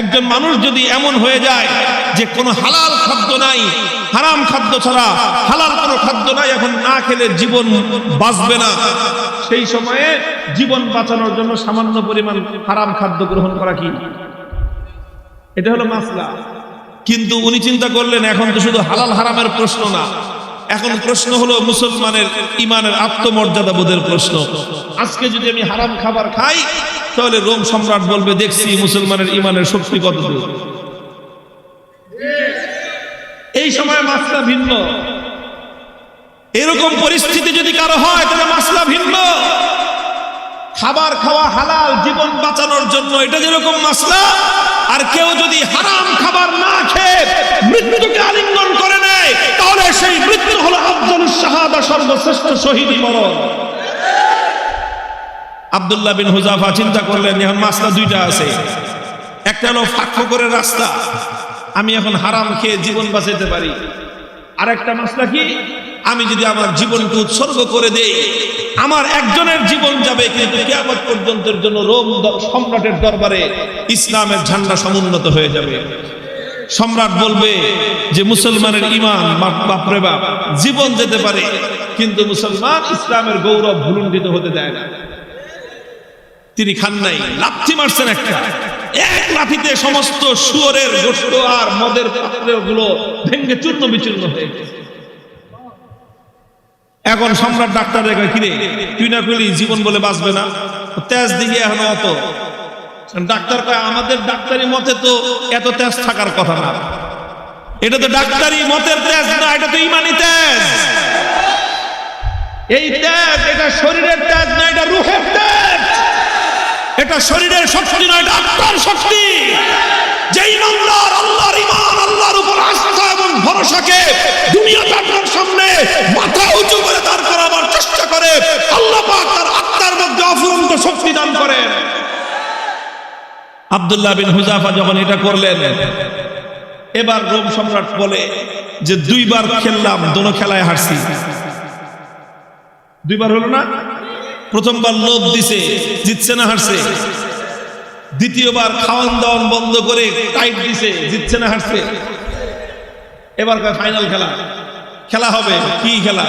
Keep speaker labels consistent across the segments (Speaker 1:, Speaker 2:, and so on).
Speaker 1: একজন মানুষ যদি এমন হয়ে যায় যে কোনো হালাল খাদ্য নাই, হারাম খাদ্য ছাড়া হালাল কোনো খাদ্য নাই, এখন না খেলে জীবন বাঁচবে না। সেই সময়ে জীবন বাঁচানোর জন্য সামান্য পরিমাণ হারাম খাদ্য গ্রহণ করা কি? এটা হলো মাসলা। কিন্তু উনি চিন্তা করলেন, এখন তো শুধু হালাল হারামের প্রশ্ন না। এখন প্রশ্ন হলো মুসলমানের ইমানের আত্মমর্যাদা বোধের প্রশ্ন। আজকে যদি আমি হারাম খাবার খাই তাহলে রোম সম্রাট বলবে, দেখছি মুসলমানের ইমানের শক্তি কত এই সময় মাসলা ভিন্ন। এরকম পরিস্থিতি যদি কারও হয়, তাহলে মাসলা ভিন্ন। খাবার খাওয়া হালাল, জীবন বাঁচানোর জন্য এটা যেরকম মাসলা, আর কেউ যদি হারাম খাবার না খেয়ে মৃত্যুকে আলিঙ্গন করে নেয়, তাহলে সেই মৃত্যু হলো আফজল শাহাদা সর্বশ্রেষ্ঠ শহীদ মরণ। আব্দুল্লাহ বিন হুজাফা চিন্তা করলেন, এখন মাসলা দুইটা আছে। একটা হলো ফাঁক করে রাস্তা। আমি এখন হারাম খেয়ে জীবন বাঁচাতে পারি। আর একটা মাসলা কি? আমি যদি আমার জীবনকে উৎসর্গ করে দেই, আমার একজনের জীবন যাবে কিন্তু কিয়ামত পর্যন্তের জন্য রোম সম্রাটের দরবারে ইসলামের ঝান্ডা সমুন্নত হয়ে যাবে। সম্রাট বলবে যে, মুসলমানের ইমান বাপ- বাপরে বাপ, জীবন যেতে পারে, কিন্তু মুসলমান ইসলামের গৌরব ভুলুণ্ঠিত হতে দেয় না। তিনি খান নাই। লাথি মারছেন একটা। এক লাথিতে সমস্ত শুয়োরের গোস্ত আর মদের পাত্রগুলো ভেঙ্গে চূর্ণ বিচূর্ণ হয়ে এখন সম্রাট ডাক্তার রেখে কিরে, তুই না করলি জীবন বলে বাঁচবে না? তেজ দিকে এখন অত? ডাক্তার কয়, আমাদের ডাক্তারি মতে তো এত তেজ থাকার কথা না। এটা তো ডাক্তারি মতের তেজ না, এটা তো ইমানি তেজ। এই তেজ এটা শরীরের তেজ না, এটা রুহের তেজ। এটা শরীরের শক্তি নয় আত্মার শক্তি। যে ইমানদার আল্লাহর ইমান আল্লাহর উপর আস্থা এবং ভরসাকে দুনিয়া আপনার সামনে মাথা উঁচু করে দাঁড় করাবার চেষ্টা করে, আল্লাহ পাক তার আত্মার মধ্যে অফুরন্ত শক্তি দান করেন। আব্দুল্লাহ বিন হুজাফা যখন এটা করলেন, এবার রোম সম্রাট বলে যে, দুইবার খেললাম, দোনো খেলায় হারছি। দুইবার হলো না? প্রথমবার লোভ দিছে, জিতছে না, হারছে। দ্বিতীয়বার খাওয়ান দাওয়ান বন্ধ করে টাইট দিছে, জিতছে না, হারছে। এবার ফাইনাল খেলা। খেলা হবে? কি খেলা?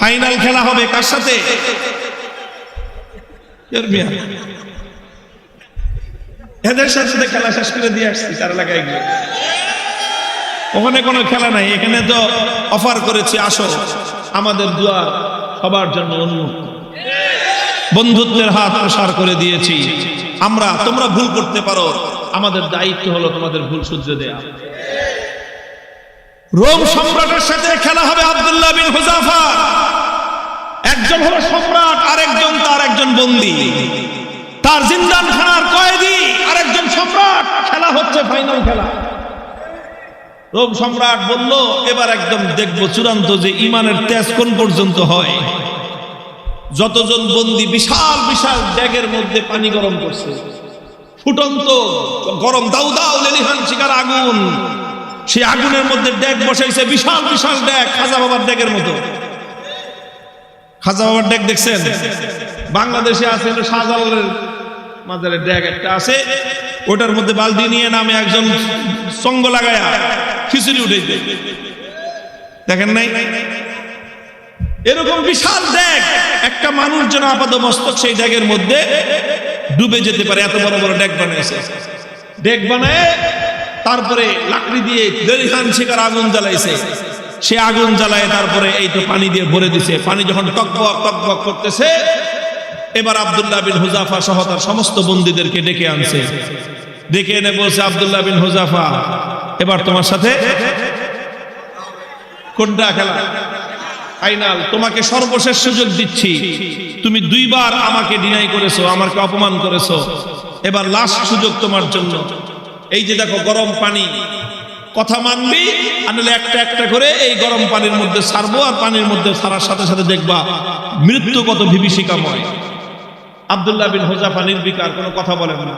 Speaker 1: ফাইনাল খেলা হবে কার সাথে। এদের সাথে খেলা শেষ করে দিয়ে আসছি, তার এলাকায় গিয়ে ওখানে কোনো খেলা নাই, এখানে তো অফার করেছি, আসো। আমাদের দুয়ার সবার জন্য উন্মুক্ত বন্ধুত্বের হাত প্রসার করে দিয়েছি। আমরা, তোমরা ভুল করতে পারো। আমাদের দায়িত্ব হলো তোমাদের ভুল শুধরে দেয়া। রোম সম্রাটের সাথে খেলা হবে আব্দুল্লাহ বিন হুজাফা। একজন হলো সম্রাট, আরেকজন তার একজন বন্দী। তার জিন্দান খানার কয়েদি, আরেকজন সম্রাট। খেলা হচ্ছে ফাইনাল খেলা। রোম সম্রাট বলল, এবার একদম দেখব চূড়ান্ত যে ইমানের তেজ কোন পর্যন্ত হয়। যতজন বন্দি বিশাল বিশাল ব্যাগের মধ্যে পানি গরম করছে। ফুটন্ত গরম দাউ দাউ লেলিহান শিকার আগুন। সেই আগুনের মধ্যে ড্যাগ বসাইছে বিশাল বিশাল ড্যাগ খাজা বাবার ড্যাগের মতো। খাজা বাবার ড্যাগ দেখছেন? বাংলাদেশে আছে শাহজালালের মাজারের ড্যাগ একটা আছে, ওটার মধ্যে বালতি নিয়ে নামে একজন সঙ্গ লাগায়া খিচুড়ি উঠেছে। দেখেন নাই? এরকম বিশাল ড্যাগ একটা মানুষ যেন আপাত মস্তক সেই ড্যাগের মধ্যে ডুবে যেতে পারে, এত বড় বড় ড্যাগ বানিয়েছে। ড্যাগ বানায়, তারপরে লাকড়ি দিয়ে দেরিহান শিকার আগুন জ্বালাইছে। সে আগুন জ্বালায়, তারপরে এই তো পানি দিয়ে ভরে দিছে। পানি যখন টকবক টকবক করতেছে এবার আব্দুল্লাহ বিন হুজাফা সহ তার সমস্ত বন্দীদেরকে ডেকে আনছে। ডেকে এনে বলছে, আব্দুল্লাহ বিন হুজাফা, এবার তোমার সাথে কোনটা খেলা? ফাইনাল, তোমাকে সর্বশেষ সুযোগ দিচ্ছি। তুমি দুইবার আমাকে ডিনাই করেছ, আমাকে অপমান করেছ। এবার লাস্ট সুযোগ তোমার জন্য। এই যে দেখো, গরম পানি। কথা মানবি আনলে একটা একটা করে এই গরম পানির মধ্যে সারবো, আর পানির মধ্যে সারার সাথে সাথে দেখবা মৃত্যু কত বিভীষিকাময়। আব্দুল্লাহ বিন হোজাফা নির্বিকার, কোনো কথা বলেন না।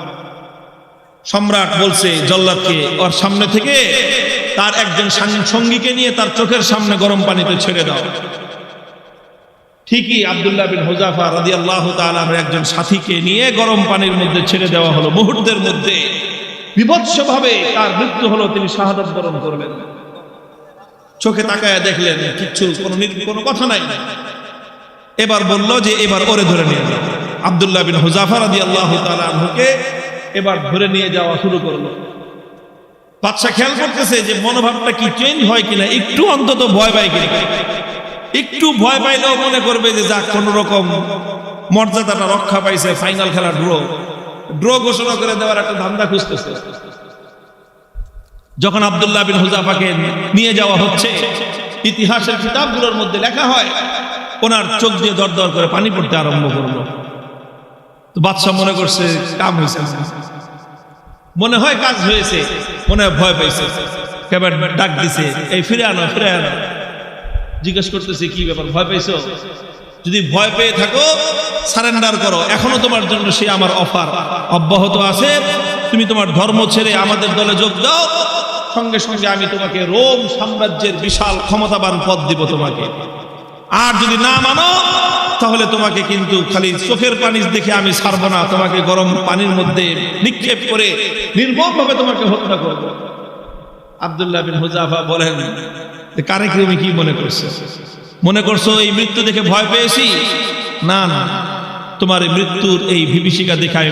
Speaker 1: সম্রাট বলছে, জল্লাদকে ওর সামনে থেকে তার একজন সঙ্গীকে নিয়ে তার চোখের সামনে গরম পানিতে ছেড়ে দাও। ঠিকই আব্দুল্লাহ বিন হোজাফা রাদি আল্লাহ তালামের একজন সাথীকে নিয়ে গরম পানির মধ্যে ছেড়ে দেওয়া হলো। মুহূর্তের মধ্যে বিভৎসভাবে তার মৃত্যু হলো, তিনি শাহাদত বরণ করলেন। চোখে তাকায় দেখলেন, কিচ্ছু কোনো কোনো কথা নাই। এবার বলল যে, এবার ওরে ধরে নিয়ে যাও। আব্দুল্লাহ বিন হুজাফা রাদি আল্লাহ তালুকে এবার ধরে নিয়ে যাওয়া শুরু করল। বাচ্চা খেয়াল করতেছে যে মনোভাবটা কি চেঞ্জ হয় কিনা, একটু অন্তত ভয় পায় কিনা। একটু ভয় পাইলেও মনে করবে যে যাক, কোন রকম মর্যাদাটা রক্ষা পাইছে ফাইনাল খেলা ড্র ড্র ঘোষণা করে দেওয়ার একটা ধান্দা খুঁজতেছে। যখন আব্দুল্লাহ বিন হুজাফাকে নিয়ে যাওয়া হচ্ছে, ইতিহাসের কিতাবগুলোর মধ্যে লেখা হয়, ওনার চোখ দিয়ে দর দর করে পানি পড়তে আরম্ভ করল। তো বাদশাহ মনে করছে, কাম হয়েছে। মনে হয় কাজ হয়েছে, মনে হয় ভয় পাইছে। কেবার ডাক দিছে, এই ফিরে আনো ফিরে আনো। জিজ্ঞেস করতেছে, কি ব্যাপার, ভয় পাইছো? যদি ভয় পেয়ে থাকো, সারেন্ডার করো। এখনও তোমার জন্য সে আমার অফার। অব্যাহত আছে। তুমি তোমার ধর্ম ছেড়ে আমাদের দলে যোগ দাও। সঙ্গে সঙ্গে আমি তোমাকে রোম সাম্রাজ্যের বিশাল ক্ষমতাবান পদ দিব তোমাকে। আর যদি না মানো, তাহলে তোমাকে কিন্তু খালি চোখের পানি দেখে আমি ছাড়বো না। তোমাকে গরম পানির মধ্যে নিক্ষেপ করে নির্মমভাবে তোমাকে হত্যা করব। আব্দুল্লাহ বিন হুজাফা বলেন কারে তুমি কি মনে করছ? মনে করছ এই মৃত্যু দেখে ভয় পেয়েছি? না না, তোমার মৃত্যুর এই বিভীষিকা দেখে আমি